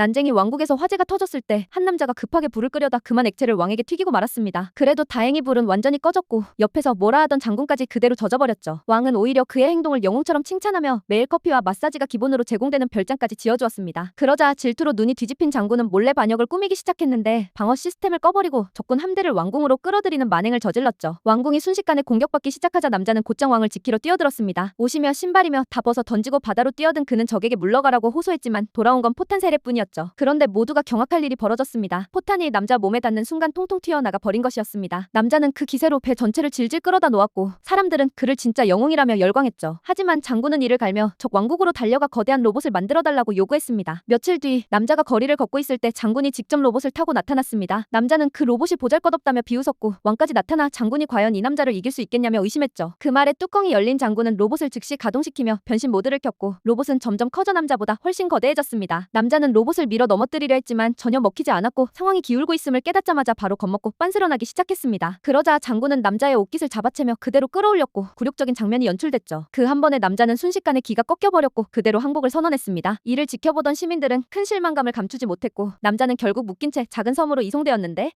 난쟁이 왕국에서 화재가 터졌을 때 한 남자가 급하게 불을 끄려다 그만 액체를 왕에게 튀기고 말았습니다. 그래도 다행히 불은 완전히 꺼졌고 옆에서 뭐라 하던 장군까지 그대로 젖어버렸죠. 왕은 오히려 그의 행동을 영웅처럼 칭찬하며 매일 커피와 마사지가 기본으로 제공되는 별장까지 지어주었습니다. 그러자 질투로 눈이 뒤집힌 장군은 몰래 반역을 꾸미기 시작했는데 방어 시스템을 꺼버리고 적군 함대를 왕궁으로 끌어들이는 만행을 저질렀죠. 왕궁이 순식간에 공격받기 시작하자 남자는 곧장 왕을 지키러 뛰어들었습니다. 옷이며 신발이며 다 벗어 던지고 바다로 뛰어든 그는 적에게 물러가라고 호소했지만 돌아온 건 포탄 세례뿐이었죠. 그런데 모두가 경악할 일이 벌어졌습니다. 포탄이 남자 몸에 닿는 순간 통통 튀어나가 버린 것이었습니다. 남자는 그 기세로 배 전체를 질질 끌어다 놓았고 사람들은 그를 진짜 영웅이라며 열광했죠. 하지만 장군은 이를 갈며 적 왕국으로 달려가 거대한 로봇을 만들어 달라고 요구했습니다. 며칠 뒤 남자가 거리를 걷고 있을 때 장군이 직접 로봇을 타고 나타났습니다. 남자는 그 로봇이 보잘것없다며 비웃었고 왕까지 나타나 장군이 과연 이 남자를 이길 수 있겠냐며 의심했죠. 그 말에 뚜껑이 열린 장군은 로봇을 즉시 가동시키며 변신 모드를 켰고 로봇은 점점 커져 남자보다 훨씬 거대해졌습니다. 남자는 로봇 을 밀어 넘어뜨리려 했지만 전혀 먹히지 않았고 상황이 기울고 있음을 깨닫자마자 바로 겁먹고 빤스런하기 시작했습니다. 그러자 장군은 남자의 옷깃을 잡아채며 그대로 끌어올렸고 굴욕적인 장면이 연출됐죠. 그 한 번에 남자는 순식간에 기가 꺾여버렸고 그대로 항복을 선언했습니다. 이를 지켜보던 시민들은 큰 실망감을 감추지 못했고 남자는 결국 묶인 채 작은 섬으로 이송되었는데